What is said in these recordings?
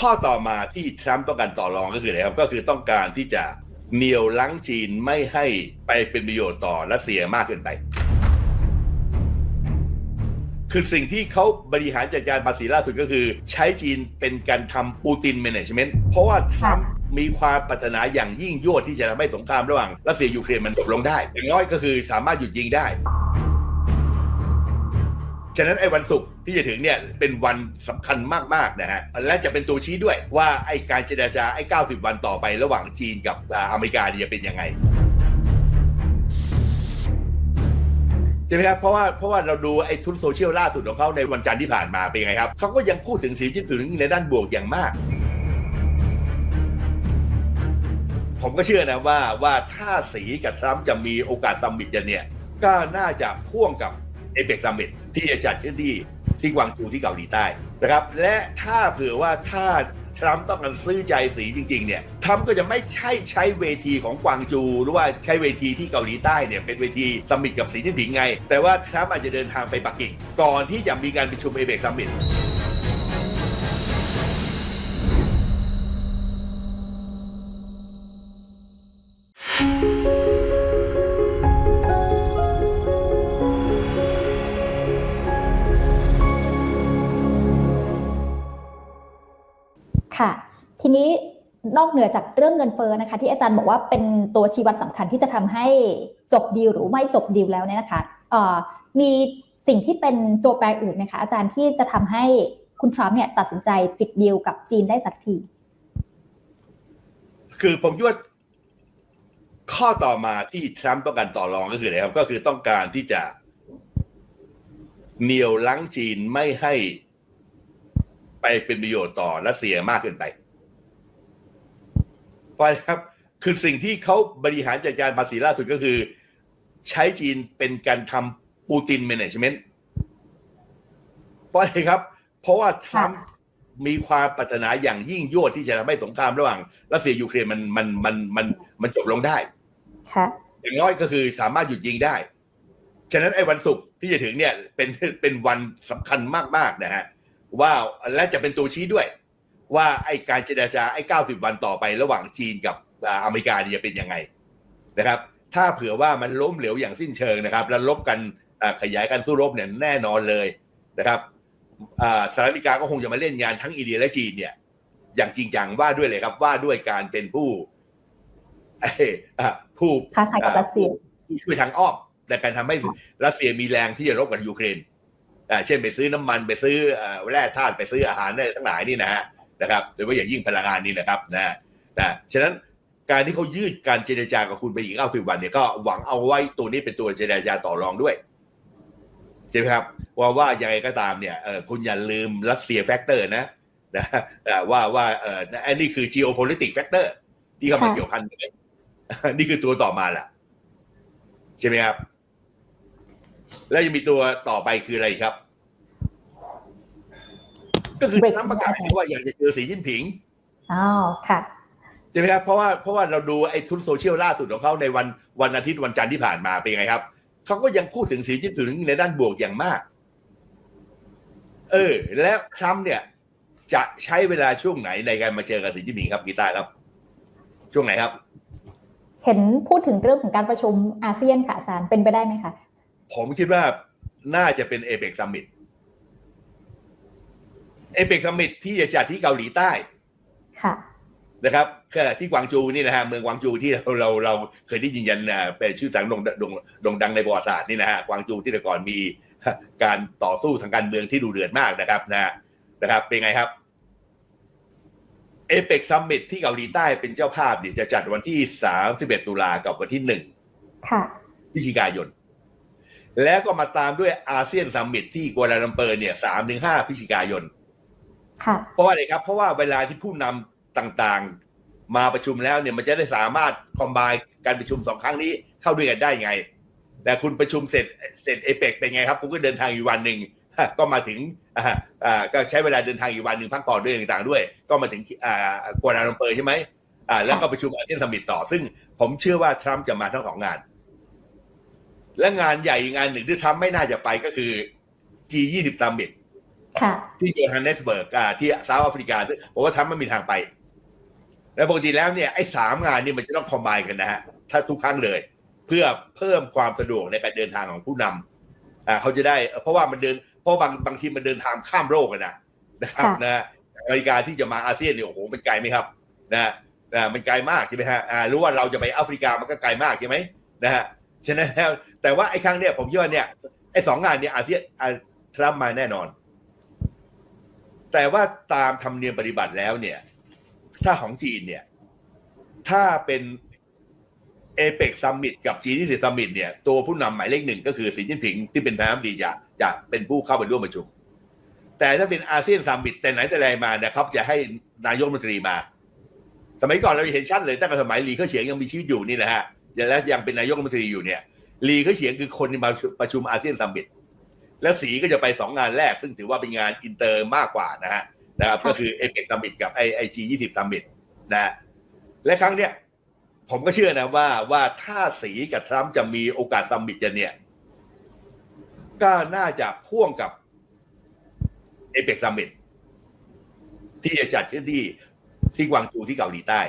ข้อต่อมาที่ทรัมป์ต้องการต่อรองก็คืออะไรครับก็คือต้องการที่จะเหนี่ยวลังจีนไม่ให้ไปเป็นประโยชน์ต่อรัสเซียมากเกินไป คือสิ่งที่เขาบริหารจัดการภาษีล่าสุดก็คือ ใช้จีนเป็นการทำปูตินแมネจเมนต์เพราะว่าทรัมป์มีความปรารถนาอย่างยิ่งยวดที่จะทำให้สงครามระหว่างรัสเซียยูเครนมันจบลงได้ อย่างน้อยก็คือสามารถหยุดยิงได้ ฉะนั้นไอ้วันศุกร์ที่จะถึงเนี่ยเป็นวันสำคัญมากๆนะฮะและจะเป็นตัวชี้ด้วยว่าไอ้การเจรจาไอ้ 90 วันต่อไประหว่างจีนกับอเมริกาจะเป็นยังไงใช่ไหมครับเพราะว่าเพราะว่าเราดูไอ้ทุนโซเชียลล่าสุดของเขาในวันจันทร์ที่ผ่านมาเป็นไงครับเขาก็ยังพูดถึงสีจิ้นผิงในด้านบวกอย่างมาก ผมก็เชื่อนะว่าว่าถ้าสีกับทรัมป์จะมีโอกาสซัมมิตกันเนี่ย ก็น่าจะพ่วงกับ เอเปกซัมมิตที่จะจัดขึ้นที่ซิกวางจูที่เกาหลีใต้นะครับ และถ้าเผื่อว่าถ้าทรัมป์ต้องการซื้อใจสีจริง ๆ เนี่ยทรัมป์ก็จะไม่ใช่ใช้เวทีของกวางจู หรือว่าใช้เวทีที่เกาหลีใต้เนี่ยเป็นเวทีซัมมิตกับสีจิ้นผิงไง แต่ว่าทรัมป์อาจจะเดินทางไปปักกิ่งก่อนที่จะมีการประชุมเอเปกซัมมิต ค่ะ ทีนี้นอกเหนือจากเรื่องเงินเฟ้อนะคะ ที่อาจารย์บอกว่าเป็นตัวชี้วัดสำคัญที่จะทำให้จบดีลหรือไม่จบดีลแล้วเนี่ยนะคะมีสิ่งที่เป็นตัวแปรอื่นนะคะ อาจารย์ที่จะทำให้คุณทรัมป์เนี่ยตัดสินใจปิดดีลกับจีนได้สักที คือผมคิดว่าข้อต่อมาที่ทรัมป์ต้องการต่อรองก็คืออะไรครับ ก็คือต้องการที่จะเหนี่ยวลังจีนไม่ให้ ไปเป็นประโยชน์ต่อรัสเซียมากเกินไปเพราะอะไรครับ คือสิ่งที่เขาบริหารจัดการภาษีล่าสุดก็คือ ใช้จีนเป็นการทำปูตินแมネจเมนต์เพราะอะไรครับ เพราะว่าทรัมป์มีความปรารถนาอย่างยิ่งยวดที่จะทำให้สงครามระหว่างรัสเซียยูเครนมันมันมันมันมันจบลงได้ค่ะอย่างน้อยก็คือสามารถหยุดยิงได้ ฉะนั้นไอ้วันศุกร์ที่จะถึงเนี่ยเป็นเป็นวันสำคัญมากๆนะฮะ ว่าและจะเป็นตัวชี้ด้วย ว่าไอ้การเจรจาไอ้ 90 วันต่อไประหว่างจีนกับอ่าอเมริกาเนี่ยจะเป็นยังไงนะครับ ถ้าเผื่อว่ามันล้มเหลวอย่างสิ้นเชิงนะครับ แล้วลบกันอ่าขยายการสู้รบเนี่ยแน่นอนเลยนะครับอ่าสหรัฐอเมริกาก็คงจะมาเล่นงานทั้งอินเดียและจีนเนี่ย อย่างจริงจังว่าด้วยเลยครับ ว่าด้วยการเป็นผู้เอ่ออ่าผู้ค้าขายกับรัสเซียผู้ช่วยทางอ้อมในการทำให้รัสเซียมีแรงที่จะรบกับยูเครนอ่า เช่นไปซื้อน้ำมันไปซื้อเอ่อแร่ธาตุไปซื้ออาหารได้ทั้งหลายนี่นะฮะนะครับโดยเฉพาะอย่างยิ่งพลังงานนี่นะครับนะนะฉะนั้นการที่เขายืดการเจรจากับคุณไปอีก90วันเนี่ยก็หวังเอาไว้ตัวนี้เป็นตัวเจรจาต่อรองด้วยใช่ไหมครับว่าว่ายังไงก็ตามเนี่ยเออคุณอย่าลืมรัสเซียแฟกเตอร์นะนะเอ่อว่าว่าเอออันนี้คือ geopolitics factor ที่เข้ามาค่ะเกี่ยวพันกันนี่คือตัวต่อมาแหละใช่ไหมครับ แล้วยังมีตัวต่อไปคืออะไรครับ ก็คือ Brexit น้ำประกาศว่าอยากจะเจอสีจิ้นผิงอ๋อค่ะใช่ไหมครับเพราะว่าเพราะว่าเราดูไอ้ทุนโซเชียลล่าสุดของเขาในวันวันอาทิตย์วันจันทร์ที่ผ่านมาเป็นยังไงครับเขาก็ยังพูดถึงสีจิ้นผิงในด้านบวกอย่างมาก เออ แล้วทรัมป์เนี่ย จะใช้เวลาช่วงไหนในการมาเจอกับสีจิ้นผิงครับกีตาร์ครับ ช่วงไหนครับ เห็นพูดถึงเรื่องของการประชุมอาเซียนค่ะอาจารย์เป็นไปได้ไหมคะ ผมคิดว่าน่าจะเป็นเอเปกซัมมิตเอเปกซัมมิตที่จะจัดที่เกาหลีใต้ ค่ะ นะครับก็ที่กวางจูนี่นะฮะเมืองกวางจูที่เราเราเราเคยได้ยินยันอ่าเป็นชื่อเสังโด่งโด่งโด่งดังในประวัติศาสตร์นี่นะฮะกวางจูที่แต่ก่อนมีการต่อสู้ทางการเมืองที่ดูเดือดมากนะครับนะนะครับ เป็นไงครับเอเปกซัมมิตที่เกาหลีใต้เป็นเจ้าภาพเนี่ยจะจัดวันที่ 31 ตุลากับวันที่1ค่ะพฤศจิกายน แล้วก็มาตามด้วยอาเซียนซัมมิตที่กัวลาลัมเปอร์เนี่ยสามถึงห้าพฤศจิกายนค่ะเพราะว่าอะไรครับ เพราะว่าเวลาที่ผู้นำต่างๆ มาประชุมแล้วเนี่ยมันจะได้สามารถคอมบายการประชุมสองครั้งนี้เข้าด้วยกันได้ไง แต่คุณประชุมเสร็จเสร็จเอเปกเป็นไงครับ คุณก็เดินทางอยู่วันหนึ่งก็มาถึงอ่าอ่าก็ใช้เวลาเดินทางอีกวันหนึ่งพักผ่อนด้วยต่างๆด้วย ก็มาถึงอ่ากัวลาลัมเปอร์ใช่ไหมอ่าแล้วก็ประชุมอาเซียนซัมมิตต่อ ซึ่งผมเชื่อว่าทรัมป์จะมาทั้งสองงาน และงานใหญ่อีกงานหนึ่งที่ทรัมป์ไม่น่าจะไปก็คือ G20 Summit ค่ะที่โยฮันเนสเบิร์กอ่าที่เซาท์แอฟริกาซึ่งผมว่าทรัมป์ไม่มีทางไป แล้วปกติแล้วเนี่ยไอ้สามงานนี่มันจะต้องคอมไบกันนะฮะ ถ้าทุกครั้งเลย เพื่อเพิ่มความสะดวกในการเดินทางของผู้นำอ่าเขาจะได้ เพราะว่ามันเดินเพราะบางบางทีมันเดินทางข้ามโลกกันนะนะครับค่ะนะอเมริกาที่จะมาอาเซียนเนี่ยโอ้โหมันไกลไหมครับนะนะมันไกลมากใช่ไหมฮะอ่ารู้ว่าเราจะไปแอฟริกามันก็ไกลมากใช่ไหมนะฮะ ฉะนั้นแล้วแต่ว่าไอ้ครั้งเนี่ยผมคิดว่าเนี่ยไอ้สองงานเนี่ยอาเซียนทรัมป์มาแน่นอน แต่ว่าตามธรรมเนียมปฏิบัติแล้วเนี่ย ถ้าของจีนเนี่ย ถ้าเป็นเอเปกซัมมิตกับจีนที่สิซัมมิตเนี่ย ตัวผู้นำหมายเลขหนึ่งก็คือสีจิ้นผิงที่เป็นประธานาธิบดีจะจะเป็นผู้เข้าไปร่วมประชุม แต่ถ้าเป็นอาเซียนซัมมิตแต่ไหนแต่ไรมานะครับ จะให้นายกรัฐมนตรีมา สมัยก่อนเราเห็นชัดเลยตั้งแต่สมัยหลีเค่าเฉียงยังมีชีวิตอยู่นี่นะฮะ และยังเป็นนายกรัฐมนตรีอยู่เนี่ยหลีเค่าเฉียงคือคนที่มาประชุมอาเซียนซัมมิตแล้วสีก็จะไปสองงานแรก ซึ่งถือว่าเป็นงานอินเตอร์มากกว่านะฮะนะครับค่ะก็คือเอเปกซัมมิตกับไอไอจียี่สิบซัมมิตนะฮะและครั้งเนี้ยผมก็เชื่อนะว่าว่าถ้าสีกับทรัมป์จะมีโอกาสซัมมิตกันเนี่ย ก็น่าจะพ่วงกับเอเปกซัมมิตที่จะจัดขึ้นที่ที่กวางจูที่เกาหลีใต้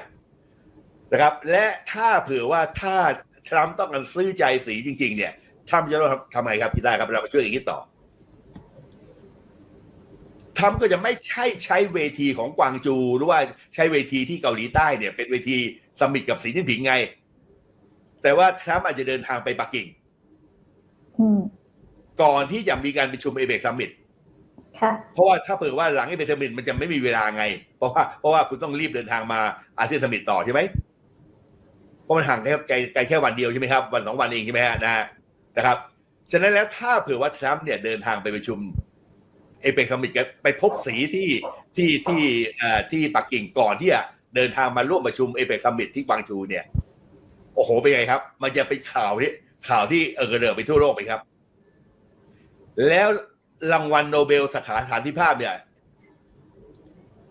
นะครับ และถ้าเผื่อว่าถ้าทรัมป์ต้องการซื้อใจสีจริง ๆ เนี่ยทรัมป์จะต้องทำไงครับพี่ต้าครับเรามาช่วยอย่างนี้ต่อทรัมป์ก็จะไม่ใช่ใช้เวทีของกวางจูหรือว่าใช้เวทีที่เกาหลีใต้เนี่ย เป็นเวทีสมิตกับสีจิ้นผิงไง แต่ว่าทรัมป์อาจจะเดินทางไปปักกิ่งอืมก่อนที่จะมีการประชุมเอเบกซัมมิตค่ะเพราะว่าถ้าเผื่อว่าหลังเอเบกซัมมิตมันจะไม่มีเวลาไง เพราะว่าเพราะว่าคุณต้องรีบเดินทางมาอาเซียนซัมมิตต่อใช่ไหม เพราะมันห่างแค่ไกลแค่วันเดียวใช่ไหมครับวันสองวันเองใช่ไหมฮะนะนะครับฉะนั้นแล้วถ้าเผื่อว่าทรัมป์เนี่ยเดินทางไปประชุมเอเปกซัมมิตกันไปพบสีที่ที่ที่ที่ปักกิ่งก่อนที่จะเดินทางมาร่วมประชุมเอเปกซัมมิตที่กวางจูเนี่ยโอ้โหเป็นไงครับ มันจะเป็นข่าวที่ข่าวที่เออกระเดิดไปทั่วโลกไปครับ แล้วรางวัลโนเบลสาขาสันติภาพเนี่ย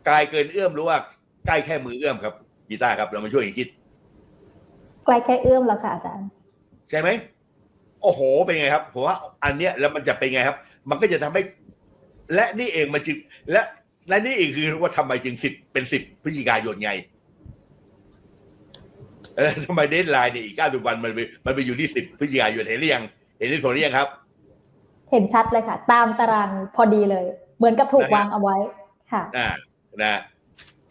ไกลเกินเอื้อมหรือว่าใกล้แค่มือเอื้อมครับกีตาร์ครับ เรามาช่วยกันคิด ล้แค่เอื้อมแล้วค่ะอาจารย์ ใช่ไหมโอ้โห เป็นไงครับผมว่าอันเนี้ยแล้วมันจะเป็นไงครับ มันก็จะทำให้ และนี่เองมันจึงและและนี่เองคือว่าทำไมจึงสิบเป็นสิบพฤศจิกายนไงเออทำไมเดทไลน์เนี่ยอีกเก้าสิบวันมันไปมันไปอยู่ที่สิบพฤศจิกายนเห็นหรือยังเห็นที่ผลหรือยังครับ เห็นชัดเลยค่ะ ตามตารางพอดีเลย เหมือนกับถูกนะฮะวางเอาไว้ค่ะอ่านะ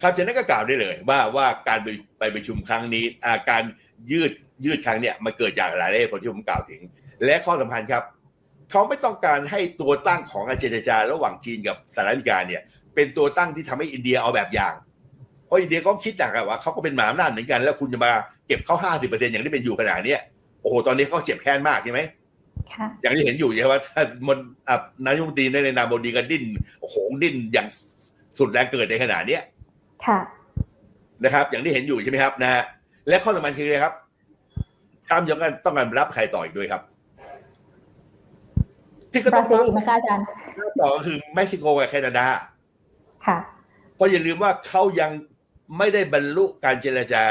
ครับฉะนั้นก็กล่าวได้เลย ว่าว่าการไปไปประชุมครั้งนี้อ่าการ ยืดยืดครั้งเนี่ยมันเกิดจากหลายเหตุผลที่ผมกล่าวถึง และข้อสำคัญครับ เขาไม่ต้องการให้ตัวตั้งของการเจรจาระหว่างจีนกับสหรัฐอเมริกาเนี่ย เป็นตัวตั้งที่ทำให้อินเดียเอาแบบอย่าง เพราะอินเดียก็คิดหนักอะว่าเขาก็เป็นหมาอำนาจเหมือนกัน แล้วคุณจะมาเก็บเขาห้าสิบเปอร์เซ็นอย่างที่เป็นอยู่ขนาดเนี้ยโอ้โหตอนนี้เขาเจ็บแค้นมากใช่ไหมค่ะอย่างที่เห็นอยู่ใช่ไหมว่าถ้ามันอะนายกรัฐมนตรีในนามบดีก็ดิ้นโอ้โหดิ้นอย่างสุดแรงเกิดในขนาดเนี้ยค่ะนะครับ อย่างที่เห็นอยู่ใช่ไหมครับนะฮะ และข้อสำคัญคืออะไรครับทรัมป์ยังต้องการรับใครต่ออีกด้วยครับ ที่ก็บต้ราองซิลรับอีกไหมคะอาจารย์ต่อก็คือเม็กซิโกกับแคนาดา ค่ะเพราะอย่าลืมว่าเขายังไม่ได้บรรลุการเจรจา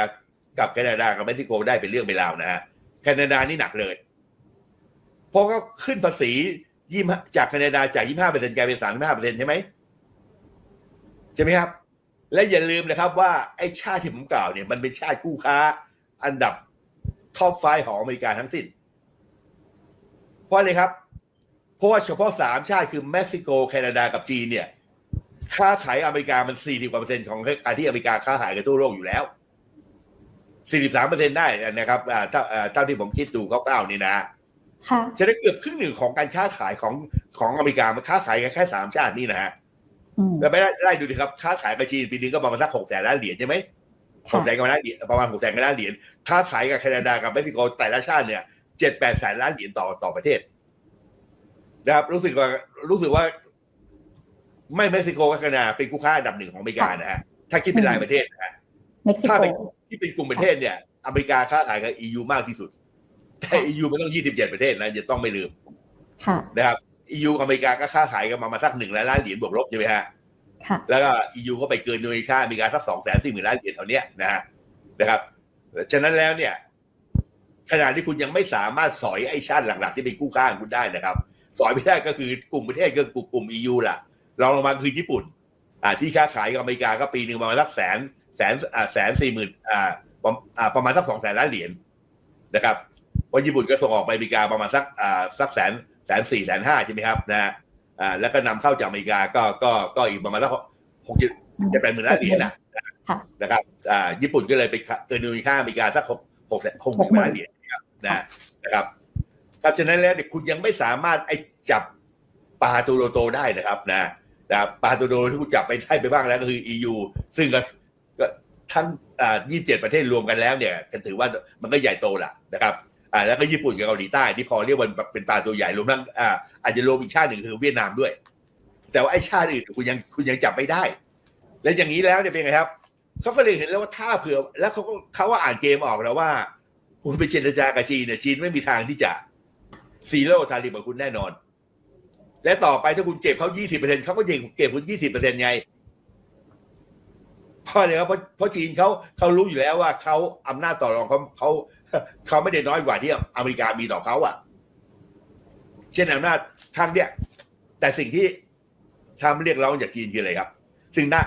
กับแคนาดากับเม็กซิโกได้เป็นเรื่องเป็นราวนะฮะแคนาดานี่หนักเลยเพราะเขาขึ้นภาษียี่จากแคนาดาจากยี่ห้าเปอร์เซ็นต์กลายเป็นสามห้าเปอร์เซ็นต์ใช่ไหมใช่ไหมครับ และอย่าลืมนะครับว่าไอ้ชาติที่ผมกล่าวเนี่ยมันเป็นชาติคู่ค้า อันดับท็อปไฟของอเมริกาทั้งสิ้น เพราะอะไรครับ เพราะว่าเฉพาะสามชาติคือเม็กซิโก แคนาดากับจีนเนี่ย ค้าขายอเมริกามัน 40กว่าเปอร์เซ็นต์ของการที่อเมริกาค้าขายกับทั่วโลกอยู่แล้ว 43เปอร์เซ็นต์ได้นะครับอ่าถ้าอ่าเท่าที่ผมคิดดูคร่าวๆนี่นะค่ะจะได้เกือบครึ่งหนึ่งของการค้าขายของของอเมริกามันค้าขายกันแค่สามชาตินี่นะฮะอืม แล้วไม่ได้ไล่ดูดิครับค้าขายกับจีนปีนึงก็ประมาณสักหกแสนล้านเหรียญใช่ไหมหค่ะกแสนกว่าล้านเหรียญประมาณหกแสนกว่าล้านเหรียญค้าขายกับแคนาดากับเม็กซิโกแต่ละชาติเนี่ยเจ็ดแปดแสนล้านเหรียญต่อต่อประเทศนะครับ รู้สึกว่ารู้สึกว่า ไม่เม็กซิโกกับแคนาดาเป็นคู่ค้าอันดับหนึ่งของอเมริกานะฮะถ้าคิดเป็นรายประเทศนะฮะเม็กซิถ้าโกเป็นที่เป็นกลุ่มประเทศเนี่ย อเมริกาค้าขายกับ EU มากที่สุด แต่ EU มันต้อง27ประเทศนะจะต้องไม่ลืมค่ะนะครับ EU กับอเมริกาก็ค้าขายกันมามาสักหนึ่งล้านล้านเหรียญบวกลบใช่ไหมฮะค่ะแล้วก็ EU ก็ไปเกินโดยค่าอเมริกาสักสองแสนสี่หมื่นล้านเหรียญเท่าเนี้ยนะฮะนะครับฉะนั้นแล้วเนี่ย ขณะที่คุณยังไม่สามารถสอยไอ้ชาติหลักๆที่เป็นคู่ค้าของคุณได้นะครับ สอยไม่ได้ก็คือกลุ่มประเทศก็กลุ่มกลุ่ม EU ล่ะรองลงมาคือญี่ปุ่น อ่า ที่ค้าขายกับอเมริกาก็ปีหนึ่งประมาณสักแสนแสนอ่าแสนสี่หมื่นอ่าประอ่าประมาณสักสองแสนล้านเหรียญนะครับเพราะญี่ปุ่นก็ส่งออกไปอเมริกาประมาณสักอ่าสักแสน แสนสี่แสนห้าใช่ไหมครับนะฮะอ่าแล้วก็นำเข้าจากอเมริกาก็ก็ก็อีกประมาณสักหกเจ็ดเจ็ดแปดหมื่นล้านเหรียญนะค่ะนะครับอ่าญี่ปุ่นก็เลยไปเกินมูลค่าอเมริกาสักหกหกแสนหกหมื่นล้านเหรียญนะครับนะนะครับครับฉะนั้นแล้วเนี่ยคุณยังไม่สามารถไอ้จับปลาตัวโตๆได้นะครับนะนะครับปลาตัวโตที่คุณจับไปได้ไปบ้างแล้วก็คือ EU ซึ่งก็ก็ทั้งอ่า27 ประเทศรวมกันแล้วเนี่ยก็ถือว่ามันก็ใหญ่โตละนะครับ อ่าแล้วก็ญี่ปุ่นกับเกาหลีใต้ที่พอเรียกว่าเป็นปลาตัวใหญ่รวมทั้งอ่าอาจจะรวมอีกชาติหนึ่งคือเวียดนามด้วย แต่ว่าไอ้ชาติอื่นคุณยังคุณยังจับไม่ได้ แล้วอย่างนี้แล้วเนี่ยเป็นไงครับเขาก็เลยเห็นแล้วว่าถ้าเผื่อ แล้วเขาก็เขาว่าอ่านเกมออกแล้วว่าคุณไปเจรจากับจีนเนี่ยจีนไม่มีทางที่จะซีโร่ทาริบกับคุณแน่นอน และต่อไปถ้าคุณเก็บเขายี่สิบเปอร์เซ็นเขาก็ยังเก็บคุณยี่สิบเปอร์เซ็นไง เพราะอะไรครับเพราะเพราะจีนเขาเขารู้อยู่แล้วว่าเขาอำนาจต่อรองเขาเขาเขาไม่ได้น้อยกว่าที่อเมริกามีต่อเขาอะ เช่นอำนาจทางเนี้ยแต่สิ่งที่ทำเรียกร้องจากจีนคืออะไรครับ ซึ่งน่า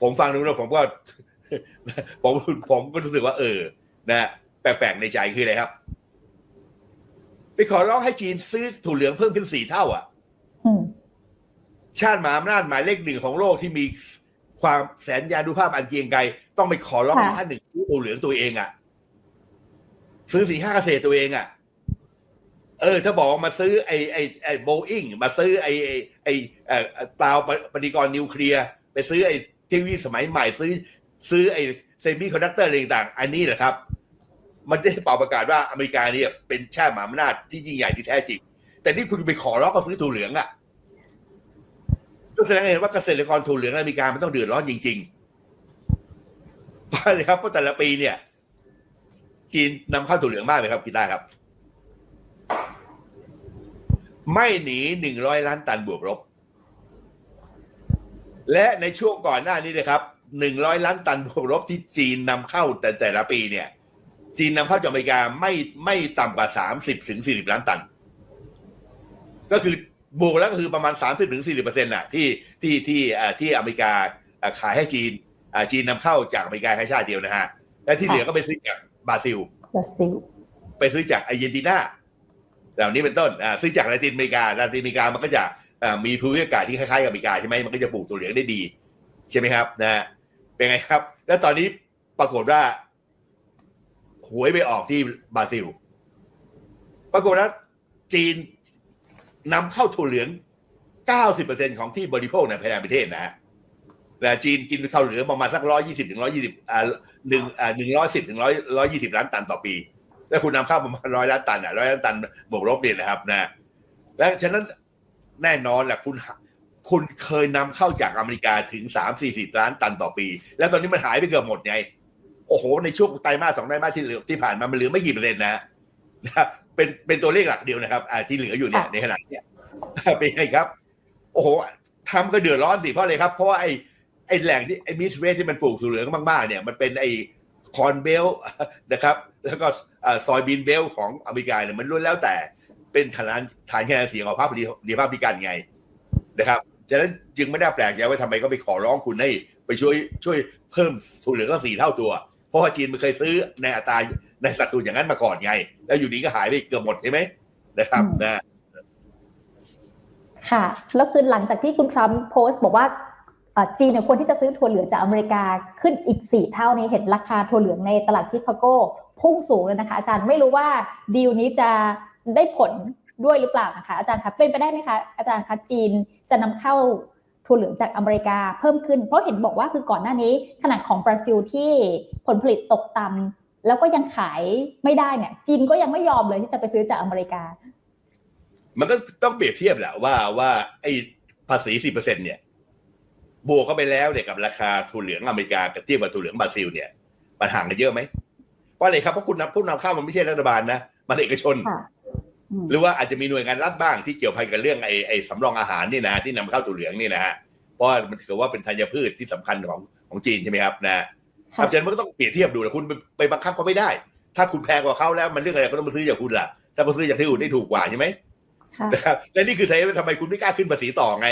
ผมฟังดูแล้วผมก็ผมผมก็รู้สึกว่า เออ นะแปลกๆในใจคืออะไรครับไปขอร้องให้จีนซื้อถั่วเหลืองเพิ่มขึ้นสี่เท่า อะอืมชาติมหาอำนาจหมายเลขหนึ่งของโลกที่มี ความแสนยานุภาพอันเกรียงไกรต้องไปขอร้องให้ท่านหนึ่งซื้อถั่วเหลืองตัวเองอะ ซื้อสีห้าเกษตรตัวเองอะ เออ ถ้าบอกว่ามาซื้อไอ้ไอ้ไอ้โบอิงมาซื้อไอ้ไอ้ไอ้เอ่อเตาปฏิกรณ์นิวเคลียร์ไปซื้อไอ้เทคโนโลยีสมัยใหม่ซื้อ ซื้อไอ้เซมิคอนดักเตอร์อะไรต่างๆอันนี้แหละครับ มันได้เป่าประกาศว่าอเมริกาเนี่ยเป็นชาติมหาอำนาจที่ยิ่งใหญ่ที่แท้จริง แต่นี่คุณไปขอร้องก็ซื้อถั่วเหลืองอะ ก็แสดงให้เห็นว่าเกษตรกรถั่วเหลืองในอเมริกามันต้องเดือดร้อนจริงๆเพราะอะไรครับเพราะแต่ละปีเนี่ย จีนนำเข้าถั่วเหลืองมากเลยครับกีตาครับ ไม่หนีหนึ่งร้อยล้านตันบวกลบ และในช่วงก่อนหน้านี้นะครับหนึ่งร้อยล้านตันบวกลบที่จีนนำเข้าแต่แต่ละปีเนี่ย จีนนำเข้าจากอเมริกาไม่ไม่ต่ำกว่าสามสิบถึงสี่สิบล้านตัน ก็คือ บวกแล้วก็คือประมาณสามสิบถึงสี่สิบเปอร์เซ็นต์่ะที่ที่ที่อ่าที่อเมริกาอ่าขายให้จีนอ่าจีนนำเข้าจากอเมริกาแค่ชาติเดียวนะฮะ และที่เหลือก็ไปซื้อจากบราซิลบราซิล ไปซื้อจากอาร์เจนตินาเหล่านี้เป็นต้นอ่าซื้อจากลาตินอเมริกาลาตินอเมริกามันก็จะอ่ามีภูมิอากาศที่คล้ายๆกับอเมริกาใช่ไหมมันก็จะปลูกตัวเหลืองได้ดี ใช่ไหมครับนะฮะเป็นไงครับ แล้วตอนนี้ปรากฏว่าหวยไปออกที่บราซิล ปรากฏว่าจีน นำเข้าถั่วเหลือง 90%ของที่บริโภคในภายในประเทศนะฮะและจีนกินข้าวเหลืองประมาณสักร้อยยี่สิบถึงร้อยยี่สิบอ่าหนึ่งอ่าหนึ่งร้อยสิบถึงร้อยร้อยยี่สิบล้านตันต่อปี แล้วคุณนำเข้าประมาณร้อยล้านตันอะร้อยล้านตันบวกลบเนี่ยนะครับนะ และฉะนั้นแน่นอนแหละคุณคุณเคยนำเข้าจากอเมริกาถึงสามสี่สิบล้านตันต่อปี แล้วตอนนี้มันหายไปเกือบหมดไง โอ้โห ในช่วงไตรมาสสองไตรมาสที่เหลือที่ผ่านมามันเหลือไม่กี่เปอร์เซ็นต์นะนะ เป็นเป็นตัวเลขหลักเดียวนะครับอ่าที่เหลืออยู่เนี่ยในขณะเนี้ยเป็นไงครับ โอ้โหทำก็เดือดร้อนสิเพราะอะไรครับ เพราะว่าไอ้ไอ้แหล่งที่ไอ้มิสเวสที่มันปลูกถั่วเหลืองมากๆเนี่ยมันเป็นไอ้คอนเบลนะครับ แล้วก็ซอยบีนเบลของอเมริกาเนี่ยมันล้วนแล้วแต่เป็นฐานฐานคะแนนเสียงของพรรคดีภาพพิการไงนะครับฉะนั้นจึงไม่ได้แปลกใจว่าทำไมก็ไปขอร้องคุณให้ไปช่วยช่วยเพิ่มถั่วเหลืองก็สี่เท่าตัว เพราะว่าจีนมันเคยซื้อในอัตรา ในสัดส่วนอย่างนั้นมาก่อนไง แล้วอยู่ดีก็หายไปเกือบหมดใช่ไหมนะครับนะค่ะ แล้วคือหลังจากที่คุณทรัมป์โพสต์บอกว่าเอ่อจีนเนี่ยควรที่จะซื้อถั่วเหลืองจากอเมริกาขึ้นอีกสี่เท่านี้เห็นราคาถั่วเหลืองในตลาดชิคาโกพุ่งสูงเลยนะคะ อาจารย์ไม่รู้ว่าดีลนี้จะได้ผลด้วยหรือเปล่านะคะ อาจารย์คะเป็นไปได้ไหมคะอาจารย์คะจีนจะนำเข้าถั่วเหลืองจากอเมริกาเพิ่มขึ้น เพราะเห็นบอกว่าคือก่อนหน้านี้ขนาดของบราซิลที่ผลผลิตตกต่ำ แล้วก็ยังขายไม่ได้เนี่ย จีนก็ยังไม่ยอมเลยที่จะไปซื้อจากอเมริกา มันก็ต้องเปรียบเทียบแหละว่าว่าไอ้ภาษีสิบเปอร์เซ็นเนี่ยบวกเข้าไปแล้วเนี่ยกับราคาถั่วเหลืองอเมริกากับเทียบกับถั่วเหลืองบราซิลเนี่ยมันห่างกันเยอะไหมเพราะอะไรครับเพราะคุณนำผู้นำเข้ามันไม่ใช่รัฐบาลนะมันเอกชนค่ะอืมหรือว่าอาจจะมีหน่วยงานรัฐบ้างที่เกี่ยวพันกับเรื่องไอ้ไอ้สำรองอาหารนี่นะที่นำเข้าถั่วเหลืองนี่นะฮะเพราะว่ามันถือว่าเป็นธัญพืชที่สำคัญของของจีนใช่ไหมครับนะ คค่ะรับฉะนั้นมันก็ต้องเปรียบเทียบดูนะคุณไปไปบังคับเขาไม่ได้ ถ้าคุณแพงกว่าเขาแล้วมันเรื่องอะไรก็ต้องมาซื้อจากคุณล่ะ ถ้ามาซื้อจากที่อื่นได้ถูกกว่าใช่ไหมค่ะนะครับและนี่คือสาเหตุว่าทำไมคุณไม่กล้าขึ้นภาษีต่อไง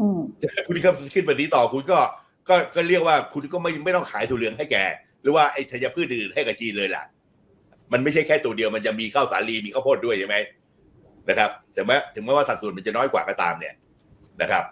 อืมคุณก็ขึ้นแบบนี้ต่อคุณก็ก็ก็เรียกว่าคุณก็ไม่ไม่ต้องขายถั่วเหลืองให้แกหรือว่าไอ้ธัญพืชอื่นให้กับจีนเลยล่ะ มันไม่ใช่แค่ตัวเดียวมันจะมีข้าวสาลีมีข้าวโพดด้วยใช่ไหมนะครับถึงแม้ถึงแม้ว่าสัดส่วนมันจะน้อยกว่าก็ตามเนี่ยนะครับ